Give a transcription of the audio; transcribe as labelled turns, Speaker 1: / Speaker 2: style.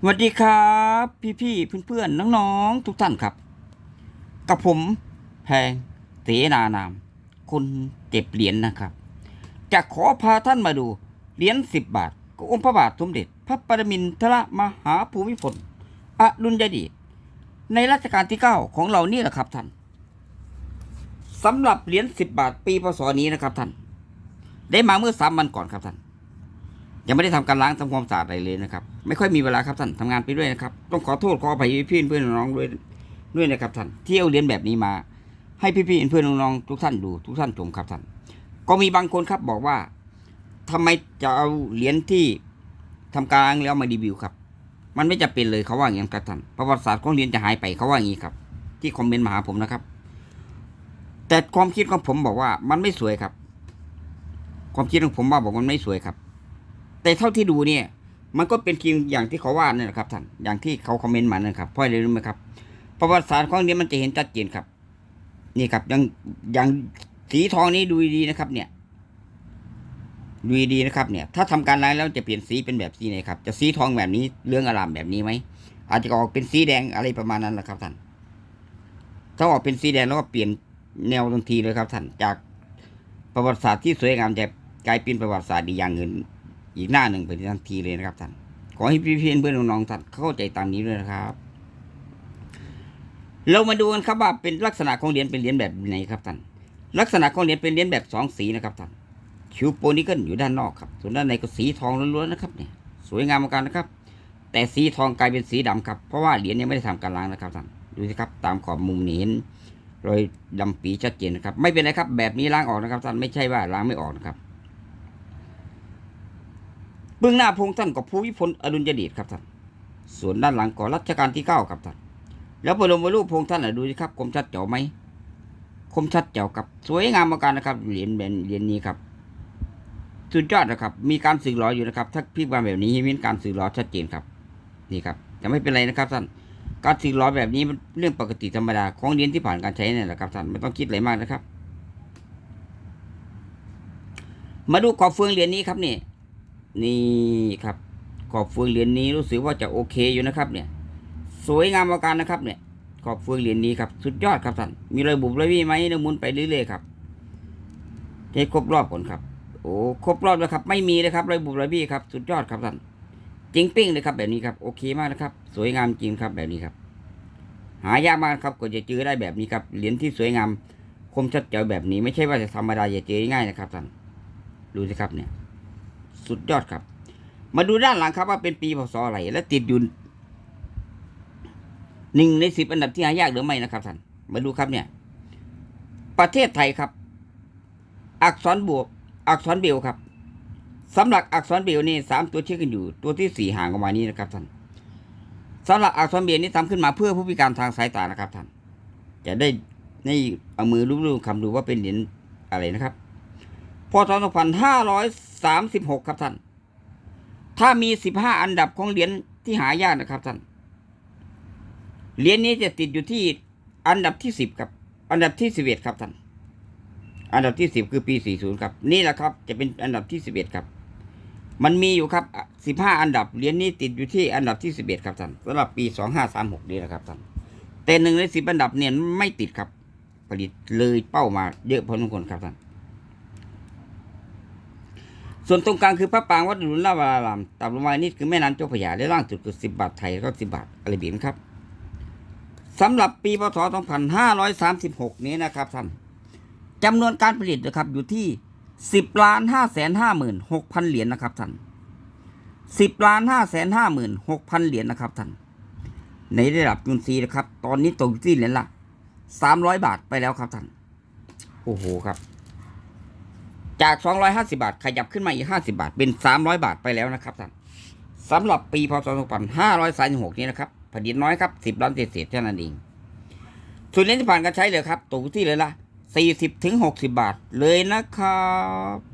Speaker 1: สวัสดีครับ พี่ๆเพื่อนๆน้องๆทุกท่านครับ กับผมแพงเสนานาม คนเก็บเหรียญนะครับ จะขอพาท่านมาดูเหรียญสิบบาทขององค์พระบาทสมเด็จ พระปรมินทรมหาภูมิพลอดุลยเดชในรัชกาลที่เก้าของเรานี่แหละครับท่านสำหรับเหรียญสิบบาทปีพศนี้นะครับท่าน ได้มาเมื่อสามวันก่อนครับท่านยังไม่ได้ทำการล้างทำความสะอาดอะไรเลยนะครับ ไม่ค่อยมีเวลาครับท่านทำงานไปด้วยนะครับ ต้องขอโทษขออภัยพี่เพื่อนน้องด้วยด้วยนะครับท่านที่เอาเรียญแบบนี้มา ให้พี่ๆเพื่อนน้องๆทุกท่านดูทุกท่านชมครับท่านก็มีบางคนครับบอกว่าทำไมจะเอาเหรียญที่ทำการล้างแล้วมารีวิวครับ มันไม่จะเป็นเลยเขาว่าอย่างนั้นครับท่านประวัติศาสตร์ของเหรียญจะหายไปเขาว่าอย่างนี้ครับ ที่คอมเมนต์มาหาผมนะครับ แต่ความคิดของผมบอกว่ามันไม่สวยครับ ความคิดของผมว่าบอกมันไม่สวยครับ แต่เท่าที่ดูเนี่ย มันก็เป็นจริงอย่างที่เขาว่านั่แหละครับท่านอย่างที่เขาคอมเมนต์มานั่นครับเพราะอะไรรู้ไหมครับประวัติศาสตร์ของนี้มันจะเห็นชัดเจนครับ นี่ครับอย่างอย่างสีทองนี้ดูดีนะครับ เนี่ยดูดีนะครับเนี่ย ถ้าทำการล้างแล้วจะเปลี่ยนสีเป็นแบบสีไหนครับ จะสีทองแบบนี้เรื่องอารามแบบนี้ไหมอาจจะออกเป็นสีแดงอะไรประมาณนั้นแหละครับท่านถ้าออกเป็นสีแดงแล้วก็เปลี่ยนแนวทันทีเลยครับท่านจากประวัติศาสตร์ที่สวยงามจะกลายเป็นประวัติศาสตร์อีอย่างเงิน อีกหน้าหนึ่งไปทันทีเลยนะครับท่านขอให้พี่เพื่อนเพื่อนน้องๆท่านเข้าใจตามนี้ด้วยนะครับ เรามาดูกันครับว่าเป็นลักษณะของเหรียญเป็นเหรียญแบบไหนครับท่านลักษณะของเหรียญเป็นเหรียญแบบสองสีนะครับท่านคิวโปนิเกิลอยู่ด้านนอกครับส่วนด้านในก็สีทองล้วนๆนะครับเนี่ยสวยงามเหมือนกันนะครับ แต่สีทองกลายเป็นสีดำครับเพราะว่าเหรียญยังไม่ได้ทำการล้างนะครับท่านดูสิครับตามขอบมุมนี้เห็นรอยดำปีชัดเจนนะครับ ไม่เป็นไรครับ แบบนี้ล้างออกนะครับท่านไม่ใช่ว่าล้างไม่ออกนะครับ เบื้องหน้าพงท่านก็ภูมิพลอดุลยเดชครับท่านส่วนด้านหลังก็รัชกาลที่เก้าครับท่านแล้วบรมรูปพงท่านน่ะดูสิครับคมชัดเจ๋วไหมคมชัดเจ๋วครับสวยงามมากนะครับเหรียญแบนเหรียญนี้ครับสุดยอดนะครับ มีการสื่อหล่ออยู่นะครับ ถ้าพี่วางแบบนี้มีการสื่อหล่อชัดเจนครับ นี่ครับจะไม่เป็นไรนะครับท่านการสื่อหล่อแบบนี้มันเรื่องปกติธรรมดาของเหรียญที่ผ่านการใช้เนี่ยแหละครับท่านไม่ต้องคิดอะไรมากนะครับ มาดูขอบเฟืองเหรียญนี้ครับนี่ นี่ครับ ขอบเฟืองเหรียญนี้รู้สึกว่าจะโอเคอยู่นะครับเนี่ย สวยงามประการนะครับเนี่ย ขอบเฟืองเหรียญนี้ครับสุดยอดครับท่าน มีรอยบุบรอยวี่ไหมเนื้อมุนไปเรื่อยๆครับให้ครบรอบก่อนครับ โอ้ครบรอบแล้วครับ ไม่มีเลยครับรอยบุบรอยวี่ครับ สุดยอดครับท่านจริงปิ้งเลยครับแบบนี้ครับโอเคมากนะครับ สวยงามจริงครับแบบนี้ครับ หายากมากครับกว่าจะเจอได้แบบนี้ครับเหรียญที่สวยงามคมชัดเจ๋วแบบนี้ไม่ใช่ว่าจะธรรมดาจะเจอง่ายนะครับท่านดูสิครับเนี่ย สุดยอดครับ มาดูด้านหลังครับว่าเป็นปีพศอะไร และติดอยู่หนึ่งในสิบอันดับที่หายากหรือไม่นะครับท่านมาดูครับเนี่ย ประเทศไทยครับ อักษรบวก อักษรเบลครับสำหรับอักษรเบลนี่สามตัวเชื่อกันอยู่ ตัวที่สี่ห่างออกมานี้นะครับท่านสำหรับอักษรเบลนี่ทำขึ้นมาเพื่อผู้พิการทางสายตานะครับท่านจะได้ในเอามือรูปๆคำดูว่าเป็นเหรียญอะไรนะครับ พศ2536 ครับท่าน ถ้ามี 15 อันดับของเหรียญที่หายากนะครับท่าน เหรียญนี้จะติดอยู่ที่อันดับที่ 10 ครับ อันดับที่ 11 ครับท่าน อันดับที่ 10 คือปี 40 ครับ นี่แหละครับ จะเป็นอันดับที่ 11 ครับ มันมีอยู่ครับ 15 อันดับ เหรียญนี้ติดอยู่ที่อันดับที่ 11 ครับท่านสำหรับปี 2536 นี้นะครับท่าน แต่หนึ่งในสิบอันดับเนี่ยไม่ติดครับ ผลิตเลยเป้ามาเยอะพอสมควรครับท่าน ส่วนตรงกลางคือพระปางวัดหลุนลาวารามต่ำลงมานี่คือแม่น้ำเจ้าพระยาและล่างสุดคือสิบบาทไทยแล้วก็สิบบาทอะไรเบียนครับสำหรับปีพศ 2536 นี้นะครับท่านจำนวนการผลิตนะครับอยู่ที่ 10ล้าน5แสน5หมื่น6พันเหรียญนะครับท่าน10ล้าน5แสน5หมื่น6พันเหรียญนะครับท่านในระดับยูนซีนะครับ ตอนนี้ตกอยู่ที่เหรียญละ300 บาทไปแล้วครับท่าน โอ้โหครับ จาก 250 บาท ขยับขึ้นมาอีก 50 บาท เป็น 300 บาทไปแล้วนะครับท่านสำหรับปีพศ2536 นี้นะครับผลิตน้อยครับ 10 ล้านเศษเท่านั้นเองส่วนเลนส์ที่ผ่านการใช้เลยครับตกที่เลยละ40-60 บาทเลยนะครับ